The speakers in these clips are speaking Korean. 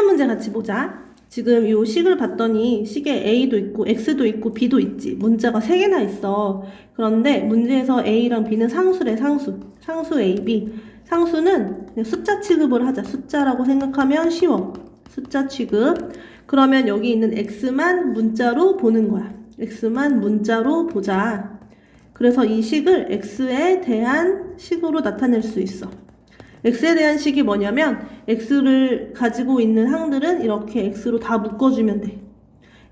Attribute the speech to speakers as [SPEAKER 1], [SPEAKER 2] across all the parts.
[SPEAKER 1] 7번 문제 같이 보자. 지금 이 식을 봤더니 식에 A도 있고 X도 있고 B도 있지. 문자가 3개나 있어. 그런데 문제에서 A랑 B는 상수래, 상수. 상수 A, B. 상수는 숫자 취급을 하자. 숫자라고 생각하면 쉬워. 숫자 취급. 그러면 여기 있는 X만 문자로 보는 거야. X만 문자로 보자. 그래서 이 식을 X에 대한 식으로 나타낼 수 있어. X에 대한 식이 뭐냐면 x를 가지고 있는 항들은 이렇게 x로 다 묶어주면 돼.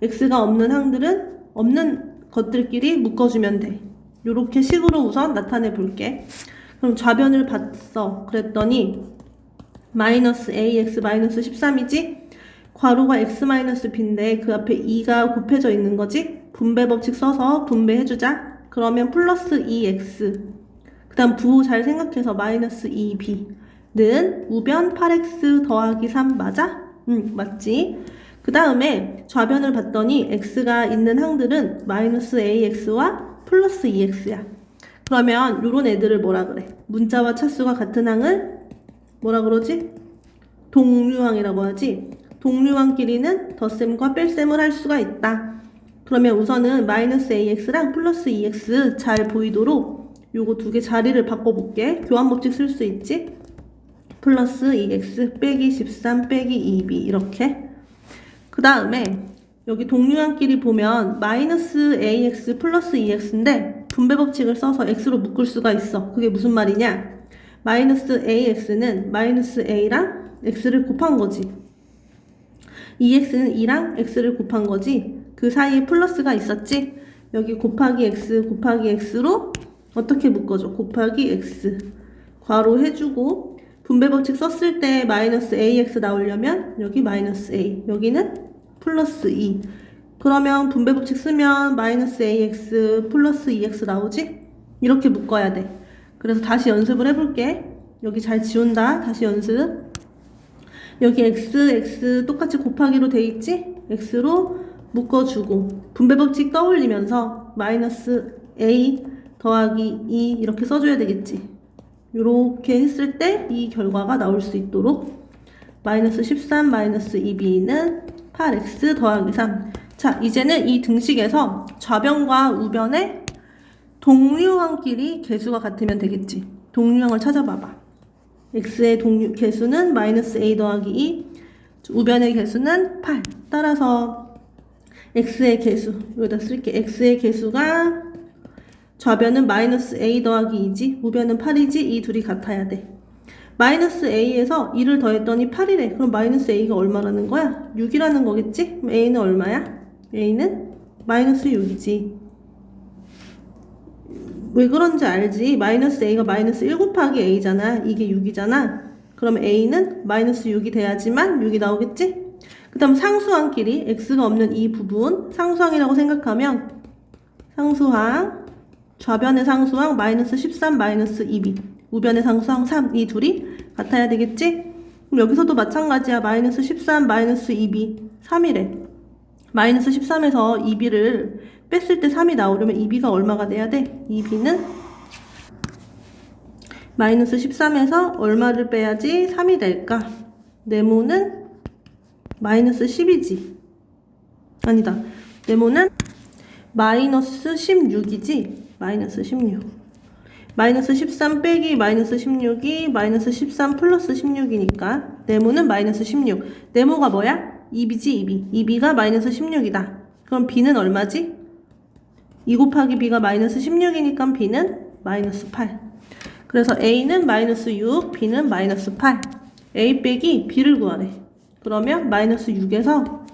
[SPEAKER 1] x가 없는 항들은 없는 것들끼리 묶어주면 돼. 이렇게 식으로 우선 나타내 볼게. 그럼 좌변을 봤어. 그랬더니 마이너스 ax 마이너스 13이지? 괄호가 x 마이너스 b인데 그 앞에 2가 곱해져 있는 거지? 분배 법칙 써서 분배해주자. 그러면 플러스 2x 그 다음 부호 잘 생각해서 마이너스 2b 는 우변 8x 더하기 3 맞아? 응 맞지? 그 다음에 좌변을 봤더니 x가 있는 항들은 마이너스 ax와 플러스 2x야 그러면 요런 애들을 뭐라 그래? 문자와 차수가 같은 항을 뭐라 그러지? 동류항이라고 하지 동류항끼리는 덧셈과 뺄셈을 할 수가 있다 그러면 우선은 마이너스 ax랑 플러스 2x 잘 보이도록 요거 두 개 자리를 바꿔볼게. 교환 법칙 쓸 수 있지? 플러스 2x 빼기 13 빼기 2b 이렇게. 그 다음에 여기 동류항끼리 보면 마이너스 ax 플러스 2x인데 분배 법칙을 써서 x로 묶을 수가 있어. 그게 무슨 말이냐? 마이너스 ax는 마이너스 a랑 x를 곱한 거지. 2x는 2랑 x를 곱한 거지. 그 사이에 플러스가 있었지? 여기 곱하기 x 곱하기 x로 어떻게 묶어줘? 곱하기 x 괄호 해주고 분배 법칙 썼을 때 마이너스 ax 나오려면 여기 마이너스 a 여기는 플러스 2 그러면 분배 법칙 쓰면 마이너스 ax 플러스 2x 나오지? 이렇게 묶어야 돼 그래서 다시 연습을 해볼게 여기 잘 지운다 다시 연습 여기 x, x 똑같이 곱하기로 돼 있지? x로 묶어주고 분배 법칙 떠올리면서 마이너스 a 더하기 2 이렇게 써줘야 되겠지. 이렇게 했을 때 이 결과가 나올 수 있도록 마이너스 13 마이너스 2b는 8x 더하기 3. 자, 이제는 이 등식에서 좌변과 우변의 동류항끼리 개수가 같으면 되겠지. 동류항을 찾아봐봐. x의 동류 개수는 마이너스 a 더하기 2, 우변의 개수는 8. 따라서 x의 개수 여기다 쓸게. x의 개수가 좌변은 마이너스 a 더하기 2지 우변은 8이지 이 둘이 같아야 돼 마이너스 a에서 2를 더했더니 8이래 그럼 마이너스 a가 얼마라는 거야? 6이라는 거겠지? 그럼 a는 얼마야? a는 마이너스 6이지 왜 그런지 알지? 마이너스 a가 마이너스 1 곱하기 a잖아 이게 6이잖아 그럼 a는 마이너스 6이 돼야지만 6이 나오겠지? 그 다음 상수항끼리 x가 없는 이 부분 상수항이라고 생각하면 상수항 좌변의 상수항 마이너스 13 마이너스 2b 우변의 상수항 3 이 둘이 같아야 되겠지? 그럼 여기서도 마찬가지야 마이너스 13 마이너스 2b 3이래 마이너스 13에서 2b를 뺐을 때 3이 나오려면 2b가 얼마가 돼야 돼? 2b는 마이너스 13에서 얼마를 빼야지 3이 될까? 네모는 마이너스 10이지 아니다 네모는 마이너스 16이지 마이너스 16 마이너스 13 빼기 마이너스 16이 마이너스 13 플러스 16이니까 네모는 마이너스 16 네모가 뭐야? 2b지 2b 2b가 마이너스 16이다. 그럼 b는 얼마지? 2 곱하기 b가 마이너스 16이니까 b는 마이너스 8 그래서 a는 마이너스 6 b는 마이너스 8 a 빼기 b를 구하래. 그러면 마이너스 6에서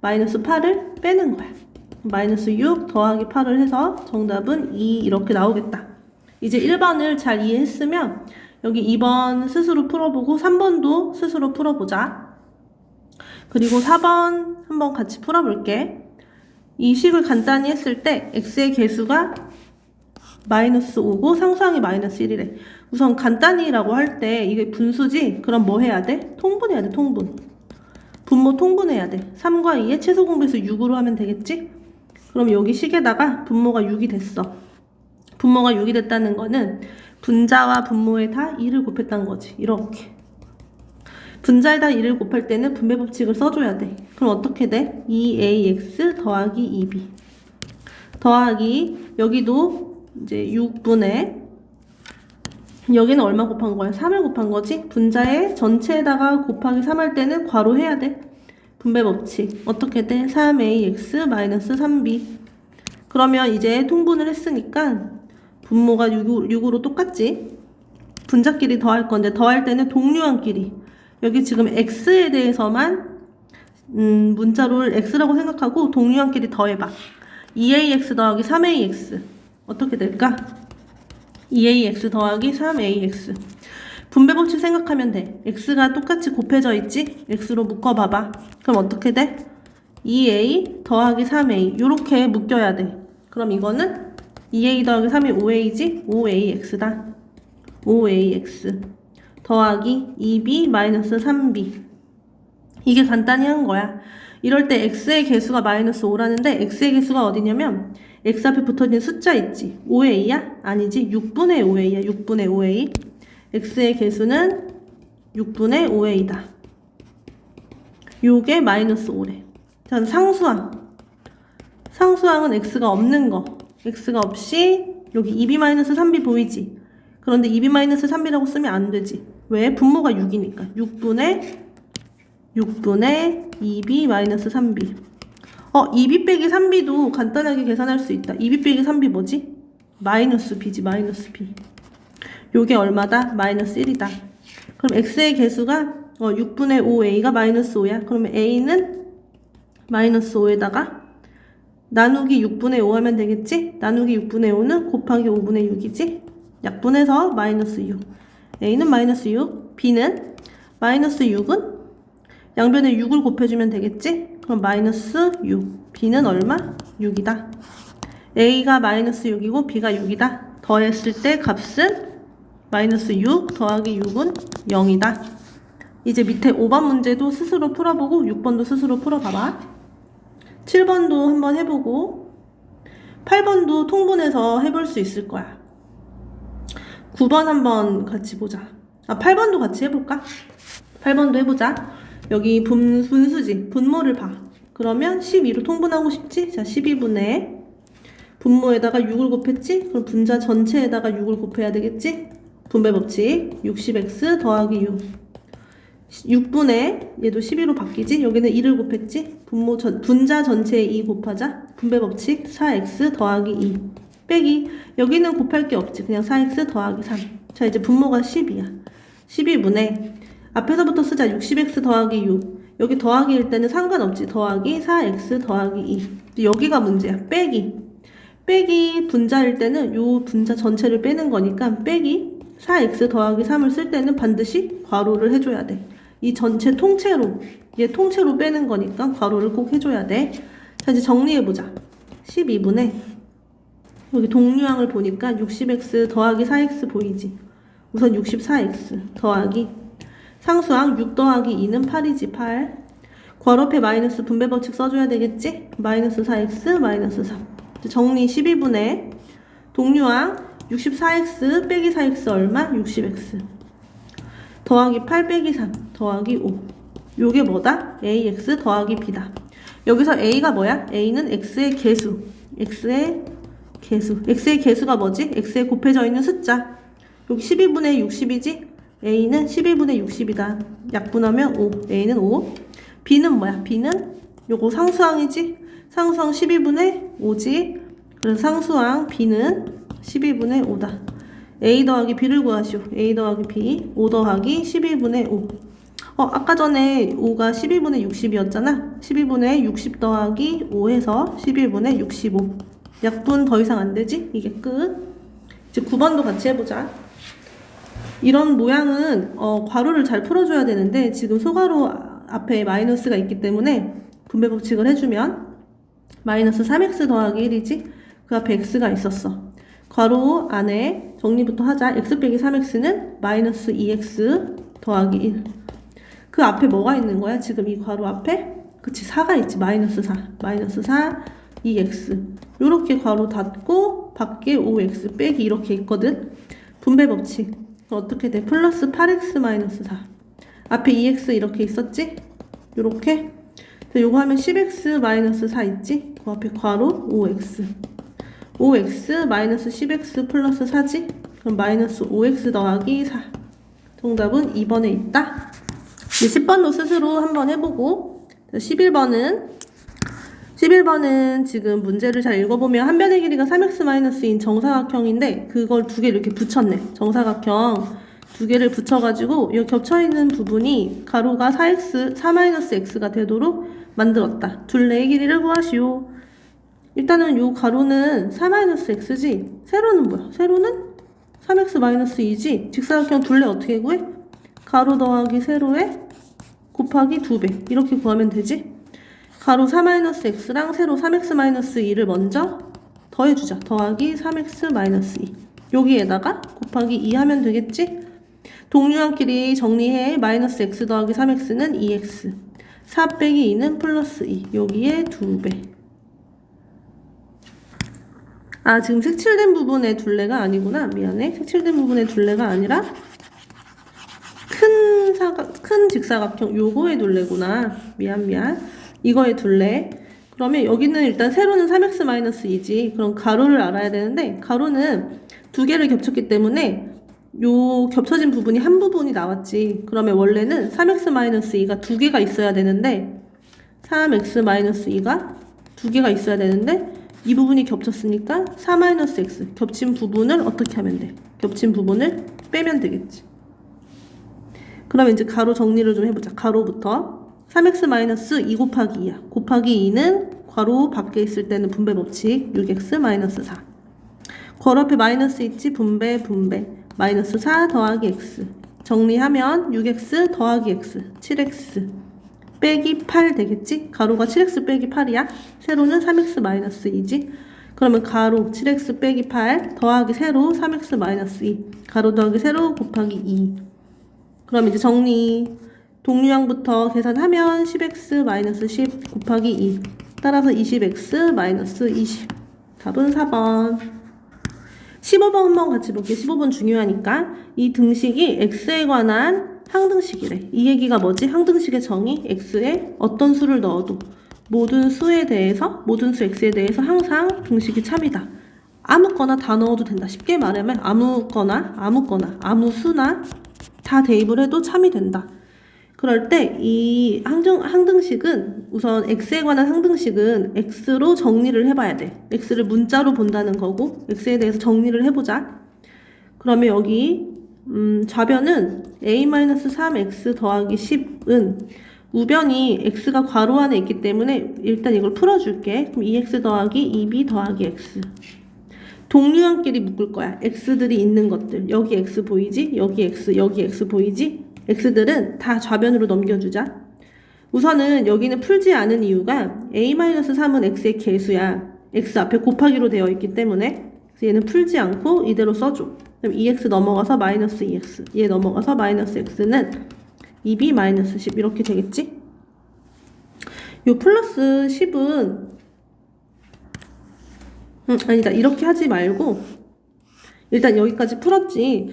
[SPEAKER 1] 마이너스 8을 빼는 거야 마이너스 6 더하기 8을 해서 정답은 2 이렇게 나오겠다. 이제 1번을 잘 이해했으면 여기 2번 스스로 풀어보고 3번도 스스로 풀어보자. 그리고 4번 한번 같이 풀어볼게. 이 식을 간단히 했을 때 x의 개수가 마이너스 5고 상수항이 마이너스 1이래. 우선 간단히라고 할 때 이게 분수지? 그럼 뭐 해야 돼? 통분해야 돼, 통분. 분모 통분해야 돼. 3과 2의 최소 공배수 6으로 하면 되겠지? 그럼 여기 식에다가 분모가 6이 됐어. 분모가 6이 됐다는 거는 분자와 분모에 다 2를 곱했다는 거지. 이렇게. 분자에다 1을 곱할 때는 분배 법칙을 써줘야 돼. 그럼 어떻게 돼? 2ax 더하기 2b 더하기 여기도 이제 6분의 여기는 얼마 곱한 거야? 3을 곱한 거지? 분자에 전체에다가 곱하기 3 할 때는 괄호 해야 돼. 분배 법칙. 어떻게 돼? 3ax 마이너스 3b. 그러면 이제 통분을 했으니까 분모가 6, 6으로 똑같지? 분자끼리 더할 건데 더할 때는 동류한끼리. 여기 지금 x에 대해서만 음, 문자로를 x라고 생각하고 동류한끼리 더해봐. 2ax 더하기 3ax. 어떻게 될까? 2ax 더하기 3ax 분배 법칙 생각하면 돼. X가 똑같이 곱해져 있지? x로 묶어봐봐. 그럼 어떻게 돼? 2a 더하기 3a 요렇게 묶여야 돼. 그럼 이거는 2a 더하기 3이 5a지? 5ax다. 5ax 더하기 2b 마이너스 3b 이게 간단히 한 거야. 이럴 때 x의 개수가 마이너스 5라는데 x의 개수가 어디냐면 x 앞에 붙어있는 숫자 있지? 5a야? 아니지? 6분의 5a야? 6분의 5a x의 개수는 6분의 5a다. 요게 마이너스 5래. 자 상수항. 상수항은 x가 없는 거. x가 없이 여기 2b 마이너스 3b 보이지? 그런데 2b 마이너스 3b라고 쓰면 안 되지. 왜? 분모가 6이니까. 6분의 6분의 2b 마이너스 3b 어 2b 빼기 3b도 간단하게 계산할 수 있다. 2b 빼기 3b 뭐지? 마이너스 b지 마이너스 b 요게 얼마다? 마이너스 1이다 그럼 x의 개수가 어, 6분의 5a가 마이너스 5야 그러면 a는 마이너스 5에다가 나누기 6분의 5 하면 되겠지? 나누기 6분의 5는 곱하기 5분의 6이지? 약분해서 마이너스 6 a는 마이너스 6 b는 마이너스 6은 양변에 6을 곱해주면 되겠지? 그럼 마이너스 6. b는 얼마? 6이다. a가 마이너스 6이고 b가 6이다. 더했을 때 값은 마이너스 6 더하기 6은 0이다. 이제 밑에 5번 문제도 스스로 풀어보고 6번도 스스로 풀어봐봐. 7번도 한번 해보고 8번도 통분해서 해볼 수 있을 거야. 9번 한번 같이 보자. 아, 8번도 같이 해볼까? 8번도 해보자. 여기 분, 분수지. 분모를 봐. 그러면 12로 통분하고 싶지? 자, 12분의 분모에다가 6을 곱했지? 그럼 분자 전체에다가 6을 곱해야 되겠지? 분배 법칙. 60x 더하기 6. 6분의 얘도 12로 바뀌지? 여기는 2를 곱했지? 분모 전, 분자 전체에 2 곱하자. 분배 법칙 4x 더하기 2. 빼기. 여기는 곱할 게 없지. 그냥 4x 더하기 3. 자, 이제 분모가 10이야. 12분의 앞에서부터 쓰자. 60x 더하기 6. 여기 더하기일 때는 상관없지. 더하기 4x 더하기 2. 여기가 문제야. 빼기. 빼기 분자일 때는 요 분자 전체를 빼는 거니까 빼기 4x 더하기 3을 쓸 때는 반드시 괄호를 해줘야 돼. 이 전체 통째로 얘 통째로 빼는 거니까 괄호를 꼭 해줘야 돼. 자 이제 정리해보자. 12분의 여기 동류항을 보니까 60x 더하기 4x 보이지? 우선 64x 더하기 상수항 6 더하기 2는 8이지 8 괄호표 마이너스 분배 법칙 써줘야 되겠지? 마이너스 4x 마이너스 3 정리 12분의 동류항 64x 빼기 4x 얼마? 60x 더하기 8 빼기 3 더하기 5 요게 뭐다? ax 더하기 b다 여기서 a가 뭐야? a는 x의 개수 x의 개수 x의 개수가 뭐지? x에 곱해져 있는 숫자 여기 12분의 60이지? a는 12분의 60이다 약분하면 5 a는 5 b는 뭐야? b는 요거 상수항이지? 상수항 12분의 5지? 그래서 상수항 b는 12분의 5다 a 더하기 b를 구하시오 a 더하기 b 5 더하기 12분의 5 어, 아까 전에 5가 12분의 60이었잖아 12분의 60 더하기 5 해서 12분의 65 약분 더 이상 안 되지? 이게 끝. 이제 9번도 같이 해보자. 이런 모양은 어, 괄호를 잘 풀어줘야 되는데 지금 소괄호 앞에 마이너스가 있기 때문에 분배 법칙을 해주면 마이너스 3x 더하기 1이지? 그 앞에 x가 있었어. 괄호 안에 정리부터 하자. x 빼기 3x는 마이너스 2x 더하기 1. 그 앞에 뭐가 있는 거야? 지금 이 괄호 앞에? 그치, 4가 있지. 마이너스 4. 마이너스 4, 2x. 요렇게 괄호 닫고 밖에 5x 빼기 이렇게 있거든. 분배 법칙. 어떻게 돼? 플러스 8x 마이너스 4. 앞에 2x 이렇게 있었지? 요렇게. 요거 하면 10x 마이너스 4 있지? 그 앞에 괄호 5x. 5x 마이너스 10x 플러스 4지? 그럼 마이너스 5x 더하기 4. 정답은 2번에 있다. 10번도 스스로 한번 해보고 11번은 11번은 지금 문제를 잘 읽어보면 한 변의 길이가 3x-인 정사각형인데 그걸 두 개를 이렇게 붙였네. 정사각형 두 개를 붙여가지고 이 겹쳐있는 부분이 가로가 4x, 4-x가 되도록 만들었다. 둘레의 길이를 구하시오. 일단은 요 가로는 4-x지. 세로는 뭐야? 세로는 3x-2지. 직사각형 둘레 어떻게 구해? 가로 더하기 세로에 곱하기 2배. 이렇게 구하면 되지. 가로 4-x랑 세로 3x-2를 먼저 더해주자. 더하기 3x-2. 여기에다가 곱하기 2 하면 되겠지? 동류한끼리 정리해. 마이너스 x 더하기 3x는 2x. 4 빼기 2는 플러스 2. 여기에 2배. 아, 지금 색칠된 부분의 둘레가 아니구나. 미안해. 색칠된 부분의 둘레가 아니라 큰 사각, 큰 직사각형 요거의 둘레구나. 미안, 미안. 이거의 둘레. 그러면 여기는 일단 세로는 3x-2지. 그럼 가로를 알아야 되는데, 가로는 두 개를 겹쳤기 때문에 요 겹쳐진 부분이 한 부분이 나왔지. 그러면 원래는 3x-2가 두 개가 있어야 되는데, 3x-2가 두 개가 있어야 되는데, 이 부분이 겹쳤으니까 4-x 겹친 부분을 어떻게 하면 돼? 겹친 부분을 빼면 되겠지. 그럼 이제 가로 정리를 좀 해보자. 가로부터 3x-2 곱하기 2야. 곱하기 2는 괄호 밖에 있을 때는 분배 법칙 6x-4. 괄호 앞에 마이너스 있지? 분배 분배. 마이너스 4 더하기 x. 정리하면 6x 더하기 x. 7x. 빼기 8 되겠지? 가로가 7x 빼기 8이야. 세로는 3x-2지. 그러면 가로 7x 빼기 8 더하기 세로 3x-2. 가로 더하기 세로 곱하기 2. 그럼 이제 정리. 동류항부터 계산하면 10x-10 곱하기 2. 따라서 20x-20. 답은 4번. 15번 한번 같이 볼게요. 15번 중요하니까. 이 등식이 x에 관한 항등식이래. 이 얘기가 뭐지? 항등식의 정의 x에 어떤 수를 넣어도 모든 수에 대해서 모든 수 x에 대해서 항상 등식이 참이다. 아무거나 다 넣어도 된다. 쉽게 말하면 아무거나 아무거나 아무 수나 다 대입을 해도 참이 된다. 그럴 때 이 항등, 항등식은 우선 x에 관한 항등식은 x로 정리를 해봐야 돼. x를 문자로 본다는 거고 x에 대해서 정리를 해보자. 그러면 여기 음, 좌변은 a-3x 더하기 10은 우변이 x가 괄호 안에 있기 때문에 일단 이걸 풀어줄게. 그럼 2x 더하기 2b 더하기 x. 동류항끼리 묶을 거야. x들이 있는 것들. 여기 x 보이지? 여기 x, 여기 x 보이지? x들은 다 좌변으로 넘겨주자. 우선은 여기는 풀지 않은 이유가 a-3은 x의 개수야. x 앞에 곱하기로 되어 있기 때문에 얘는 풀지 않고 이대로 써줘. 그럼 2x 넘어가서 마이너스 2x. 얘 넘어가서 마이너스 x는 2b 마이너스 10 이렇게 되겠지? 요 플러스 10은 음, 아니다. 이렇게 하지 말고 일단 여기까지 풀었지.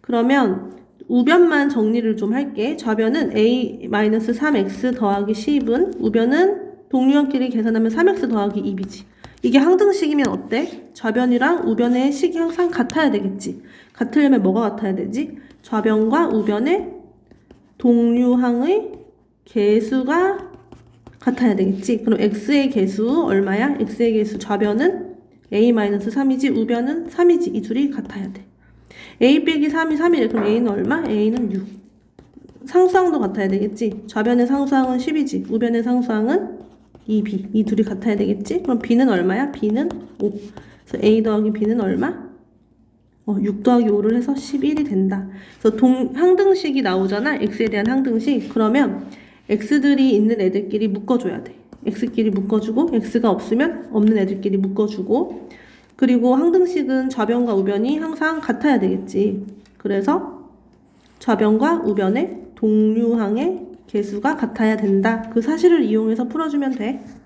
[SPEAKER 1] 그러면 우변만 정리를 좀 할게. 좌변은 a-3x 더하기 10은 우변은 동류항끼리 계산하면 3x 더하기 2b지. 이게 항등식이면 어때? 좌변이랑 우변의 식이 항상 같아야 되겠지. 같으려면 뭐가 같아야 되지? 좌변과 우변의 동류항의 개수가 같아야 되겠지. 그럼 x의 개수 얼마야? x의 개수 좌변은 a-3이지 우변은 3이지. 이 둘이 같아야 돼. a 빼기 3이 3이래. 그럼 a는 얼마? a는 6. 상수항도 같아야 되겠지. 좌변의 상수항은 10이지. 우변의 상수항은 2b. 이 둘이 같아야 되겠지. 그럼 b는 얼마야? b는 5. 그래서 a 더하기 b는 얼마? 어, 6 더하기 5를 해서 11이 된다. 그래서 동, 항등식이 나오잖아. x에 대한 항등식. 그러면 x들이 있는 애들끼리 묶어줘야 돼. x끼리 묶어주고 x가 없으면 없는 애들끼리 묶어주고 그리고 항등식은 좌변과 우변이 항상 같아야 되겠지. 그래서 좌변과 우변의 동류항의 개수가 같아야 된다. 그 사실을 이용해서 풀어주면 돼.